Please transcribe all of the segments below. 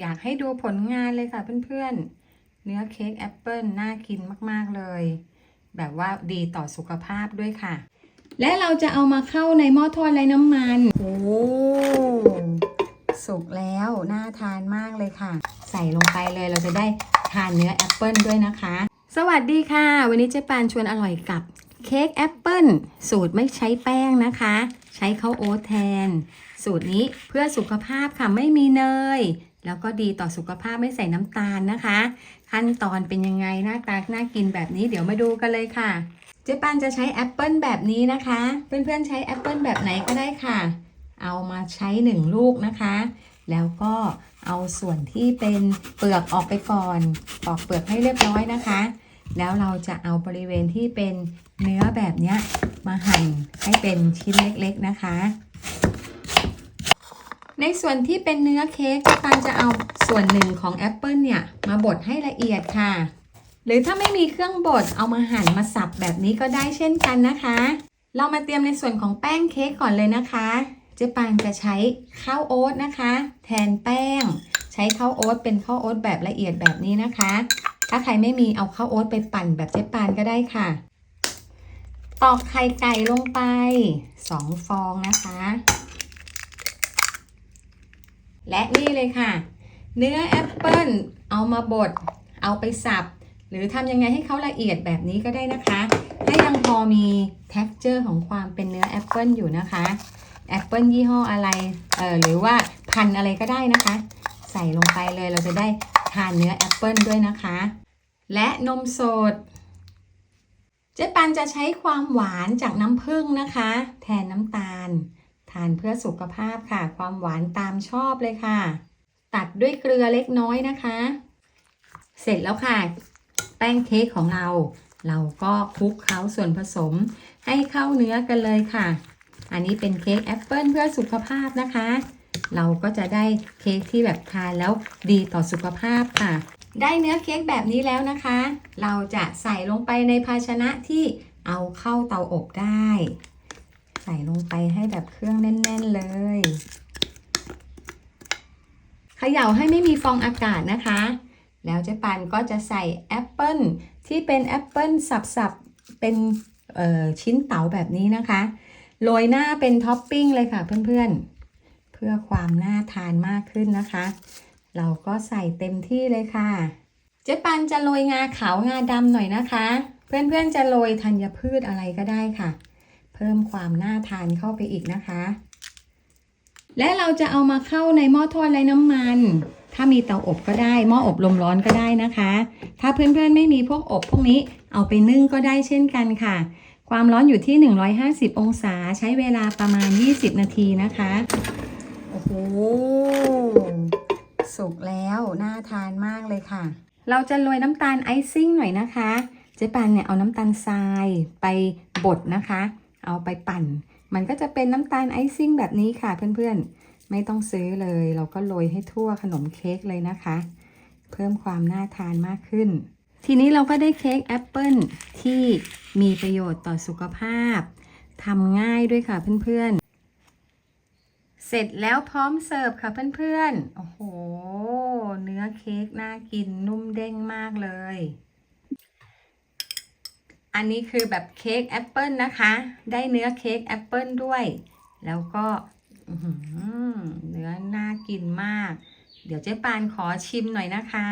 อยากให้ดูผลงานเลยค่ะเพื่อนๆ เนื้อเค้กแอปเปิลน่ากินมากๆเลย แบบว่าดีต่อสุขภาพด้วยค่ะ และเราจะเอามาเข้าในหม้อทอดไร้น้ำมัน โอ้สุกแล้วน่าทานมากเลยค่ะ ใส่ลงไปเลยเราจะได้ทานเนื้อแอปเปิลด้วยนะคะ สวัสดีค่ะ วันนี้เจ๊ปานชวนอร่อยกับเค้กแอปเปิลสูตรไม่ใช้แป้งนะคะ ใช้ข้าวโอ๊ตแทน สูตรนี้เพื่อสุขภาพค่ะไม่มีเนย แล้วก็ดีต่อสุขภาพไม่ใส่น้ำตาลนะคะ ขั้นตอนเป็นยังไงหน้าตาน่ากินแบบนี้เดี๋ยวมาดูกันเลยค่ะ เจ๊ปานจะใช้แอปเปิลแบบนี้นะคะ เพื่อนๆใช้แอปเปิลแบบไหนก็ได้ค่ะ เอามาใช้หนึ่งลูกนะคะ แล้วก็เอาส่วนที่เป็นเปลือกออกไปก่อนปอกเปลือกให้เรียบร้อยนะคะแล้วเราจะเอาบริเวณที่เป็นเนื้อแบบนี้ มาหั่นให้เป็นชิ้นเล็กๆนะคะ ในส่วนที่เป็นเนื้อเค้กปานจะเอาส่วนหนึ่งของแอปเปิลเนี่ย มาบดให้ละเอียดค่ะ หรือถ้าไม่มีเครื่องบดเอามาหั่นมาสับแบบนี้ก็ได้เช่นกันนะคะ เรามาเตรียมในส่วนของแป้งเค้กก่อนเลยนะคะเจ๊ปานจะใช้ข้าวโอ๊ตนะคะ แทนแป้ง ใช้ข้าวโอ๊ตเป็นข้าวโอ๊ตแบบละเอียดแบบนี้นะคะ ถ้าใครไม่มีเอาข้าวโอ๊ตไปปั่นแบบเจ๊ปานก็ได้ค่ะ ตอกไข่ไก่ลงไป2ฟองนะคะ และนี่เลยค่ะ เนื้อแอปเปิลเอามาบด เอาไปสับ หรือทำยังไงให้เขาละเอียดแบบนี้ก็ได้นะคะให้ยังพอมี t e x t อร์ของความเป็นเนื้อแอปเปิลอยู่นะคะแอปเปิลยี่ห้ออะไร เอ่อ หรือว่าพันอะไรก็ได้นะคะ ใส่ลงไปเลยเราจะได้ทานเนื้อแอปเปิลด้วยนะคะ และนมสด เจ๊ปันจะใช้ความหวานจากน้ำผึ้งนะคะ แทนน้ำตาล ทานเพื่อสุขภาพค่ะ ความหวานตามชอบเลยค่ะ ตัดด้วยเกลือเล็กน้อยนะคะ เสร็จแล้วค่ะ แป้งเค้กของเรา เราก็คลุกเคล้าส่วนผสมให้เข้าเนื้อกันเลยค่ะ อันนี้เป็นเค้กแอปเปิลเพื่อสุขภาพนะคะ เราก็จะได้เค้กที่แบบทานแล้วดีต่อสุขภาพค่ะ ได้เนื้อเค้กแบบนี้แล้วนะคะ เราจะใส่ลงไปในภาชนะที่เอาเข้าเตาอบได้ ใส่ลงไปให้แบบเครื่องแน่น ๆ เลยเขย่าให้ไม่มีฟองอากาศนะคะ แล้วเจ๊ปันก็จะใส่แอปเปิลที่เป็นแอปเปิลสับๆ เป็นชิ้นเต๋าแบบนี้นะคะ โรยหน้าเป็นท็อปปิ้งเลยค่ะเพื่อนๆ เพื่อความน่าทานมากขึ้นนะคะ เราก็ใส่เต็มที่เลยค่ะ เจ๊ปันจะโรยงาขาวงาดำหน่อยนะคะ เพื่อนๆจะโรยธัญพืชอะไรก็ได้ค่ะ เพิ่มความน่าทานเข้าไปอีกนะคะ และเราจะเอามาเข้าในหม้อทอดไร้น้ำมัน ถ้ามีเตาอบก็ได้หม้ออบลมร้อนก็ได้นะคะ ถ้าเพื่อนๆไม่มีพวกอบพวกนี้เอาไปนึ่งก็ได้เช่นกันค่ะ ความร้อนอยู่ที่ 150 องศาใช้เวลาประมาณ 20 นาทีนะคะ โอ้โห สุกแล้วน่าทานมากเลยค่ะ เราจะโรยน้ำตาลไอซิ่งหน่อยนะคะ เจ๊ปันเนี่ยเอาน้ำตาลทรายไปบดนะคะ เอาไปปั่น มันก็จะเป็นน้ำตาลไอซิ่งแบบนี้ค่ะเพื่อนๆ ไม่ต้องซื้อเลย เราก็โรยให้ทั่วขนมเค้กเลยนะคะ เพิ่มความน่าทานมากขึ้น ทีนี้เราก็ได้เค้กแอปเปิลที่มีประโยชน์ต่อสุขภาพทำง่ายด้วยค่ะเพื่อนๆ เสร็จแล้วพร้อมเสิร์ฟค่ะเพื่อนๆ โอ้โห เนื้อเค้กน่ากินนุ่มเด้งมากเลย อันนี้คือแบบเค้กแอปเปิลนะคะ ได้เนื้อเค้กแอปเปิลด้วย แล้วก็เนื้อน่ากินมาก เดี๋ยวเจ๊ปานขอชิมหน่อยนะคะ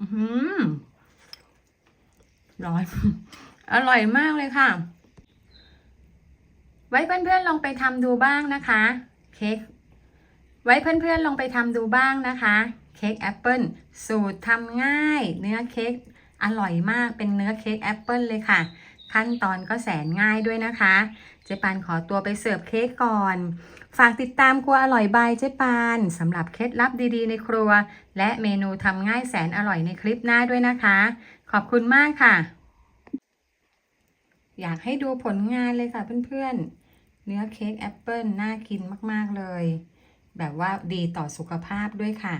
อือหือร้อน อร่อยมากเลยค่ะ ไว้เพื่อนๆลองไปทำดูบ้างนะคะเค้กไว้เพื่อนๆลองไปทำดูบ้างนะคะเค้กแอปเปิลสูตรทำง่าย เนื้อเค้กอร่อยมากเป็นเนื้อเค้กแอปเปิลเลยค่ะ ขั้นตอนก็แสนง่ายด้วยนะคะ เจ๊ปานขอตัวไปเสิร์ฟเค้กก่อน ฝากติดตามครัวอร่อยบายเจ๊ปานสำหรับเคล็ดลับดีๆในครัว และเมนูทำง่ายแสนอร่อยในคลิปหน้าด้วยนะคะ ขอบคุณมากค่ะ อยากให้ดูผลงานเลยค่ะเพื่อนๆ เนื้อเค้กแอปเปิลน่ากินมาก ๆ เลย แบบว่าดีต่อสุขภาพด้วยค่ะ